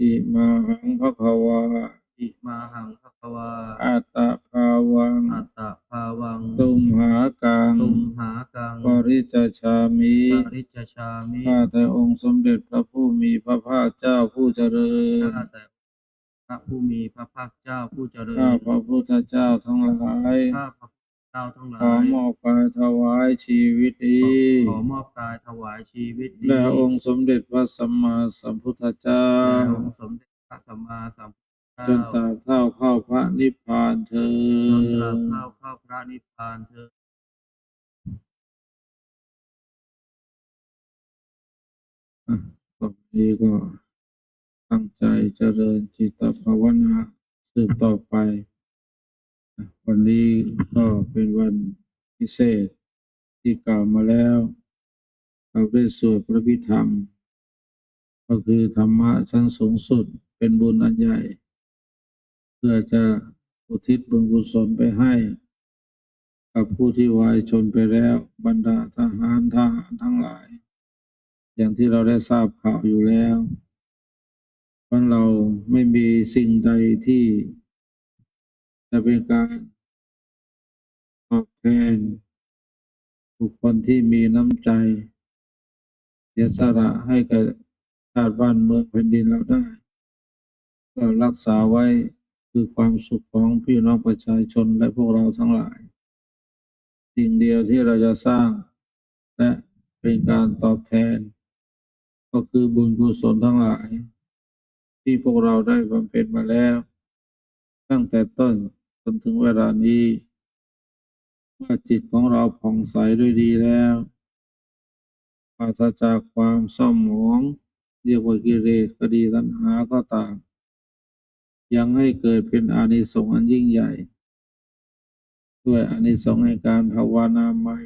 อิมาหังภะคะวาอิมาหังภะคะวา อัตตภาวัง อัตตภาวัง ตุมหากัง ตุมหากัง ปริจจฉามิปริจจชามิ ข้าแต่องค์สมเด็จพระผู้มีพระภาคเจ้าผู้เจริญ ข้าแต่พระผู้มีพระภาคเจ้าผู้เจริญ ข้าพระพุทธเจ้าทั้งหลาย ข้าพระเจ้าทั้งหลาขอยมอบกายถวายชีวิตนี้ขอมอบกายถวายชีวิตนี้แด่องค์สมเด็จพระสัมมาสัมพุทธเจ้า แด่องค์สมเด็จพระสัมมาสัมพุทธจเจ้านตราบเท่าเข้าพระนิพพานเธอจนตราบเท่าเข้าพระนิพพานเธอญอะต่อไปนี้ก็ตั้งใจเจริญจิตภาวนาสืบต่อไปอะ วันนี้ก็เป็นวันพิเศษที่กล่าวมาแล้ว เราได้สวดพระพิธรรม ก็คือธรรมะชั้นสูงสุดเป็นบุญอันใหญ่ เพื่อจะอุทิศบุญกุศลไปให้ กับผู้ที่วายชนไปแล้วบรรดาทหารทหารทั้งหลาย อย่างที่เราได้ทราบข่าวอยู่แล้วเพราะเราไม่มีสิ่งใดที่ จะเป็นการตอบแทนบุคคลที่มีน้ำใจ เสียสละให้กับชาติบ้านเมืองแผ่นดินเราได้ ก็รักษาไว้คือความสุขของพี่น้องประชาชนและพวกเราทั้งหลาย สิ่งเดียวที่เราจะสร้าง และเป็นการตอบแทน ก็คือบุญกุศลทั้งหลาย ที่พวกเราได้บำเพ็ญมาแล้ว ตั้งแต่ต้น นถึงเวลานี้ ว่าจิตของเราผ่องใสด้วยดีแล้วปราศจากความเศร้าหมอง เรียกว่ากิเลสก็ดีตัณหาก็ต่ามยังให้เกิดเป็นอานิสงส์อันยิ่งใหญ่ ด้วยอานิสงส์ในการภาวนาใหม่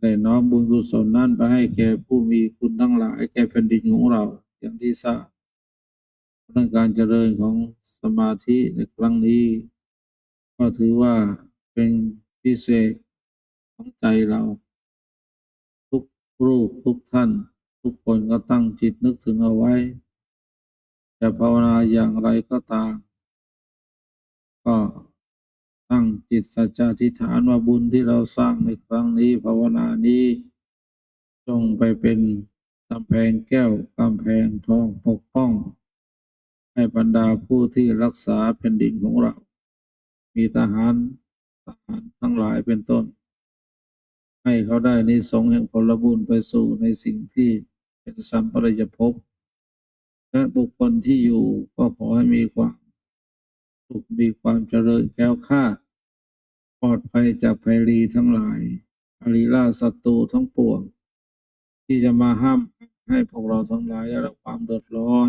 ได้น้อมบุญกุศลนั้นไปให้แก่ผู้มีคุณทั้งหลายแก่แผ่นดินของเราอย่างที่ทราบเรื่องการเจริญของสมาธิในครั้งนี้ ก็ถือว่าเป็นพิเศษของใจเรา ทุกรูปทุกท่าน ทุกคนก็ตั้งจิตนึกถึงเอาไว้ จะภาวนาอย่างไรก็ตาม ก็ตั้งจิตสัจจะทิฏฐานว่าบุญที่เราสร้างในครั้งนี้ ภาวนานี้จงไปเป็นกำแพงแก้วกำแพงทองปกป้อง ให้บรรดาผู้ที่รักษาแผ่นดินของเรา มีทหารทหารทั้งหลายเป็นต้น ให้เขาได้นิสงแห่งผลบุญไปสู่ในสิ่งที่เป็นสัมปรายภพและบุคคลที่อยู่ก็ขอให้มีความสุขมีความเจริญแคล้วคลาดปลอดภัยจากภัยรีทั้งหลายอริราชศัตรูทั้งปวง ที่จะมาห้ามให้พวกเราทั้งหลายได้รับความเดือดร้อน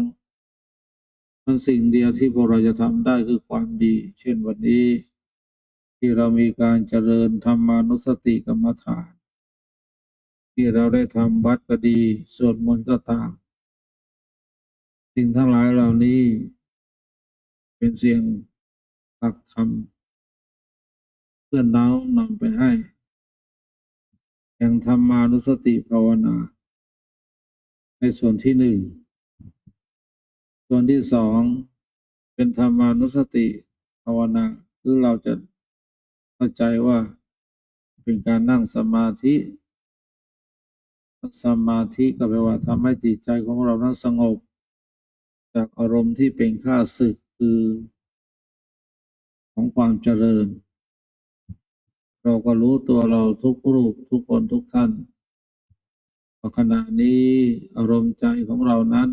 มันสิ่งเดียวที่พวกเราจะทำได้คือความดี เช่นวันนี้ ที่เรามีการเจริญธรรมานุสติกรรมฐาน ที่เราได้ทำวัดก็ดีสวดมนต์ก็ตาม สิ่งทั้งหลายเหล่านี้ เป็นเสียงหลักธรรมเพื่อนน้องนำไปให้แห่งธรรมานุสติภาวนา ในส่วนที่หนึ่ง ส่วนที่สองเป็นธรรมานุสติภาวนาคือเราจะเข้าใจว่าเป็นการนั่งสมาธิ สมาธิก็แปลว่าทำให้จิตใจของเรานั้นสงบ จากอารมณ์ที่เป็นข้าศึกคือ ของความเจริญ เราก็รู้ตัวเราทุกรูปทุกคนทุกท่านขณะนี้อารมณ์ใจของเรานั้น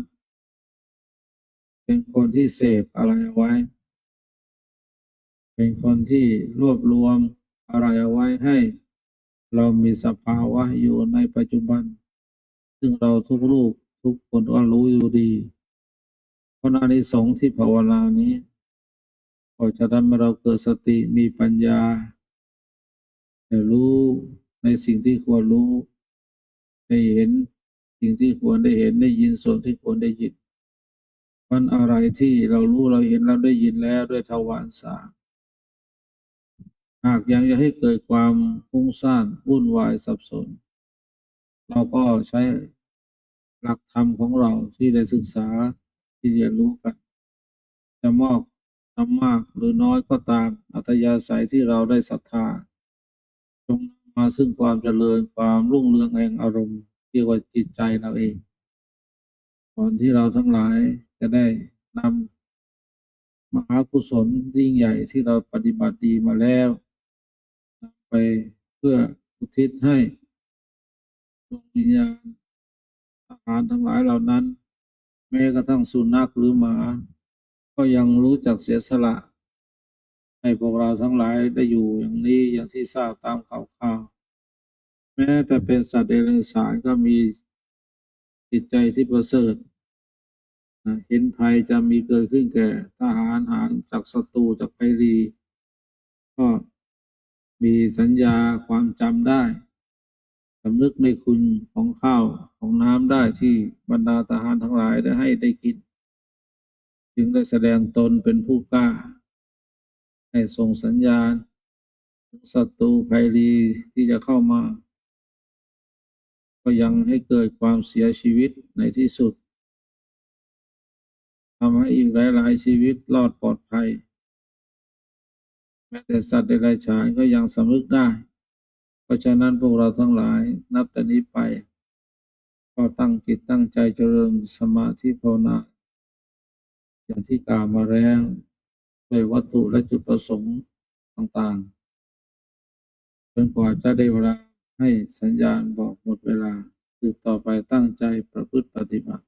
เป็นคนที่เสพอะไรเอาไว้ เป็นคนที่รวบรวมอะไรเอาไว้ให้ เรามีสภาวะอยู่ในปัจจุบัน ซึ่งเราทุกรูปทุกคนก็รู้อยู่ดีเพราะอานิสงส์ที่ภาวนานี้ก็จะทำให้เราเกิดสติมีปัญญาได้รู้ในสิ่งที่ควรรู้ได้เห็นสิ่งที่ควรได้เห็นได้ยินส่วนที่ควรได้ยิน มันอะไรที่เรารู้เราเห็นเราได้ยินแล้วด้วยทวารสามหากยังจะให้เกิดความฟุ้งซ่านวุ่นวายสับสน เราก็ใช้หลักธรรมของเราที่ได้ศึกษาที่เรียนรู้กัน จะมอบทำมากหรือน้อยก็ตามอัตยาศัยที่เราได้ศรัทธาจงมาซึ่งความเจริญความรุ่งเรืองแห่งอารมณ์เรียกว่าจิตใจเราเองก่อนที่เราทั้งหลาย จะได้นำมหากุศลยิ่งใหญ่ที่เราปฏิบัติดีมาแล้วนำไปเพื่ออุทิศให้ดวงวิญญาณอาหารทั้งหลายเหล่านั้น แม้กระทั่งสุนัขหรือหมา ก็ยังรู้จักเสียสละ ให้พวกเราทั้งหลายได้อยู่อย่างนี้อย่างที่ทราบตามข่าวข่าวแม้แต่เป็นสัตว์เดรัจฉานก็มีจิตใจที่ประเสริฐ เห็นภัยจะมีเกิดขึ้นแก่ทหารหารจากศัตรูจากไพรี ก็มีสัญญาความจำได้สำนึกในคุณของข้าวของน้ำได้ที่บรรดาทหารทั้งหลายได้ให้ได้กิน จึงได้แสดงตนเป็นผู้กล้า ให้ส่งสัญญาณถึงศัตรูภัยรีที่จะเข้ามา ก็ยังให้เกิดความเสียชีวิตในที่สุด ทำให้อีกหลาย ๆ ชีวิตรอดปลอดภัย แม้แต่สัตว์เดรัจฉานก็ยังสำนึกได้ เพราะฉะนั้นพวกเราทั้งหลายนับแต่นี้ไป ก็ตั้งจิตตั้งใจเจริญสมาธิภาวนาอย่างที่กล่าวมาแล้วด้วยวัตถุและจุดประสงค์ต่างๆจนกว่าจะได้เวลาให้สัญญาณบอกหมดเวลาสืบต่อไปตั้งใจประพฤติปฏิบัติ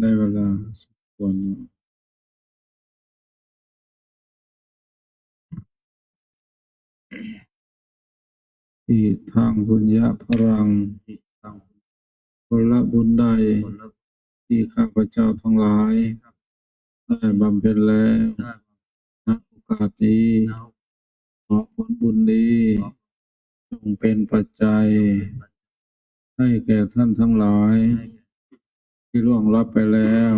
ได้เวลาสมควรแล้วที่ทางบุญญาพลังผลบุญใดที่ข้าพเจ้าทั้งหลาย ได้บำเพ็ญแล้วได้ณโอกาสนี้ขอผลบุญนี้จงเป็นปัจจัย ให้แก่ท่านทั้งหลายให้แก่ ที่ล่วงลับไปแล้ว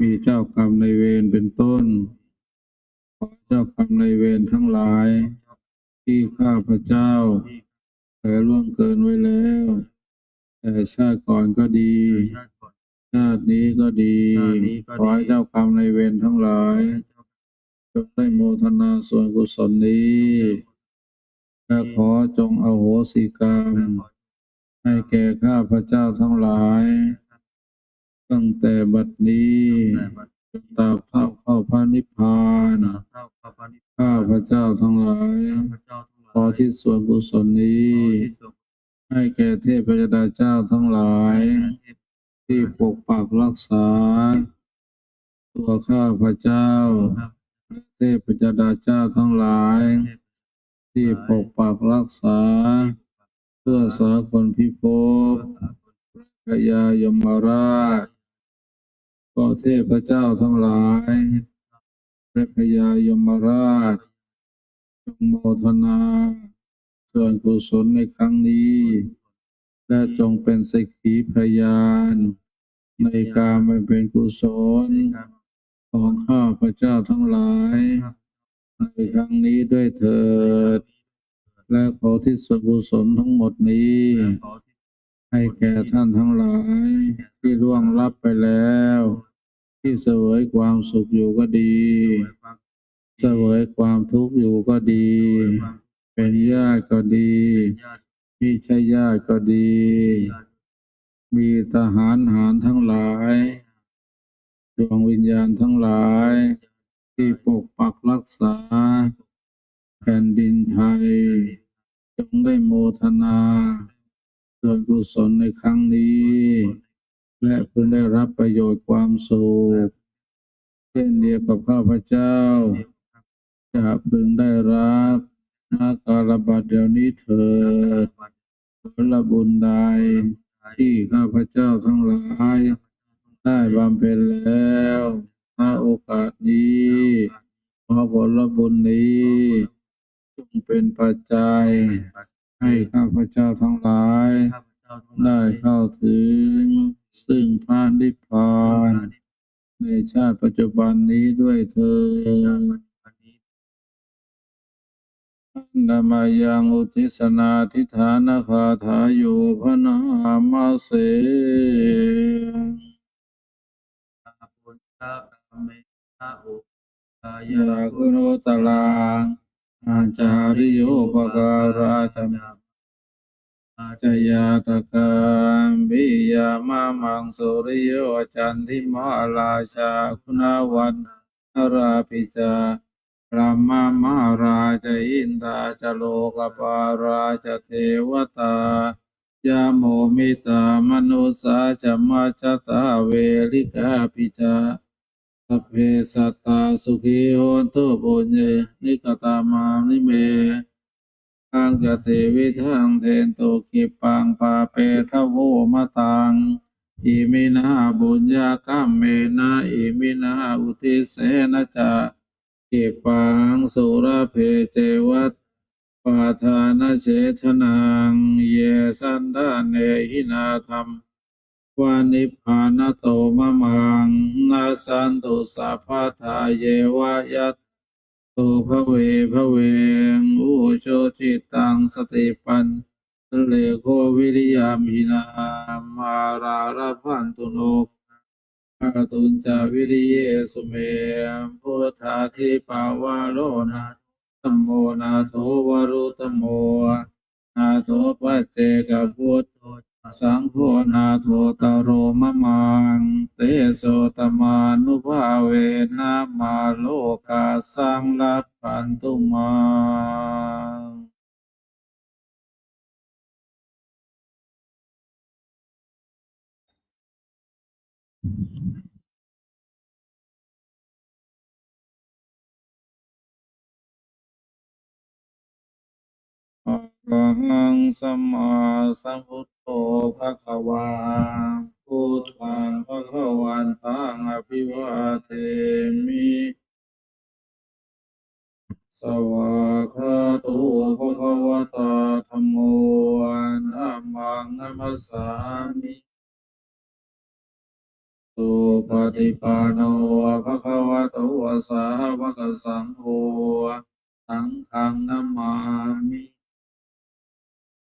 มีเจ้ากรรมในเวรเป็นต้น ขอเจ้ากรรมในเวรทั้งหลาย ที่ข้าพระเจ้าเคยล่วงเกินไว้แล้ว แต่ชาติก่อนก็ดี ชาตินี้ก็ดีชาตินี้ก็ดีขอให้เจ้ากรรมในเวรทั้งหลายจงได้โมทนาส่วนกุศลนี้และขอจงอโหสิกรรม ให้แก่ข้าพระเจ้าทั้งหลาย ตั้งแต่บัดนี้แต่บัดจนตราบเท่าเข้าพระนิพพานนาเท่ากับพระนิพพาข้านพเจ้าทั้งหลายข้าพเจ้าทั้งหลายขอที่ส่วนกุศลนี้ขอที่สุขให้แก่เทพยดาเจ้าทั้งหลาย ที่ปกปักรักษา ตัวข้าพเจ้าและเทพยดาเจ้าทั้งหลาย ที่ปกปักรักษา เพื่อสากลพิภพพยายมราช ก็เทพเจ้าทั้งหลายพระพยายมราชจงโมทนาส่วนกุศลในครั้งนี้ และจงเป็นสิกขีพยาน ในการไม่เป็นกุศล ของข้าพระเจ้าทั้งหลาย ในครั้งนี้ด้วยเถิด และขอที่ส่วนกุศลทั้งหมดนี้ ให้แก่ท่านทั้งหลายที่ล่วงลับไปแล้ว ที่เสวยความสุขอยู่ก็ดีเสวยความทุกข์อยู่ก็ดี เป็นญาติก็ดีมิใช่ญาติก็ดี มีทหารหารทั้งหลายดวงวิญญาณทั้งหลาย ที่ปกปักรักษา แผ่นดินไทย จงได้โมทนา ส่วนกุศลในครั้งนี้ และเพึงได้รับประโยชน์ความสุขเช่นเดียวกับข้าพเจ้า จะพึงได้รับนาการบัดเดี๋ยวนี้เถิดผลบุญใดที่ข้าพเจ้าทั้งหลาย ได้บำเพ็ญแล้วณโอกาสนี้ขอผลบุญนี้จงเป็นปัจจัย ให้ข้าพเจ้าทั้งหลายข้าพเจ้าทั้งหลาได้ยเข้าถึง ซึ่งพระนิพพานในชาติปัจจุบันนี้ด้วยเถิดนามายังอุทิศนาทิฐานคาถาโยพนามาเสปุญญากรรมเมนะอุกายยากุโนตลา อาจาริโยปการาธรรมอาจยาตกามบิยามามังสุริโยจันทิมาราชาคุณวันนราปิจารามามาราชอินทาจโลกปาราชเทวตายาโมมิตามนุสาจมาจตาเวลิกาปิจา เพสัตตาสุขีโหนตุปุญเยนิกตามานิเมทังกติวิทังเทนตุกิปังปาเปทะโวมะตังอิมินาบุญญากัมเมนะอิมินาอุทิเสนะจะกิปังสุรเพเจวัตปาทานเฉทนังเยสันดานเนหินาธรรม วานิพพานโตมะมังนาสันตุสัพพะทาเยวะยัตโตภเวภเวงอุโชจิตังสติปันเลโควิริยามินามารารพันตุโนอาตุนจาวิริเยสุเมพุทธาทิปาวาโลนาธมโมนาโทวรุตโมนาโทปัจเจกพุทธ สังโฆนาโทตโรมะมังเตโสตมานุภาเวนะมาโลกาสังลัพพันตุมังอระหังสัมมาสัมพุท ภะคะวาพุทธังภะคะวันตังอภิวาเทมิสวากขาโตุภะคะวะตาธัมโมธัมมังนัมสสามิสุปฏิปันโนภะคะวะโตสาวกสังโฆสังฆังนัมมามิ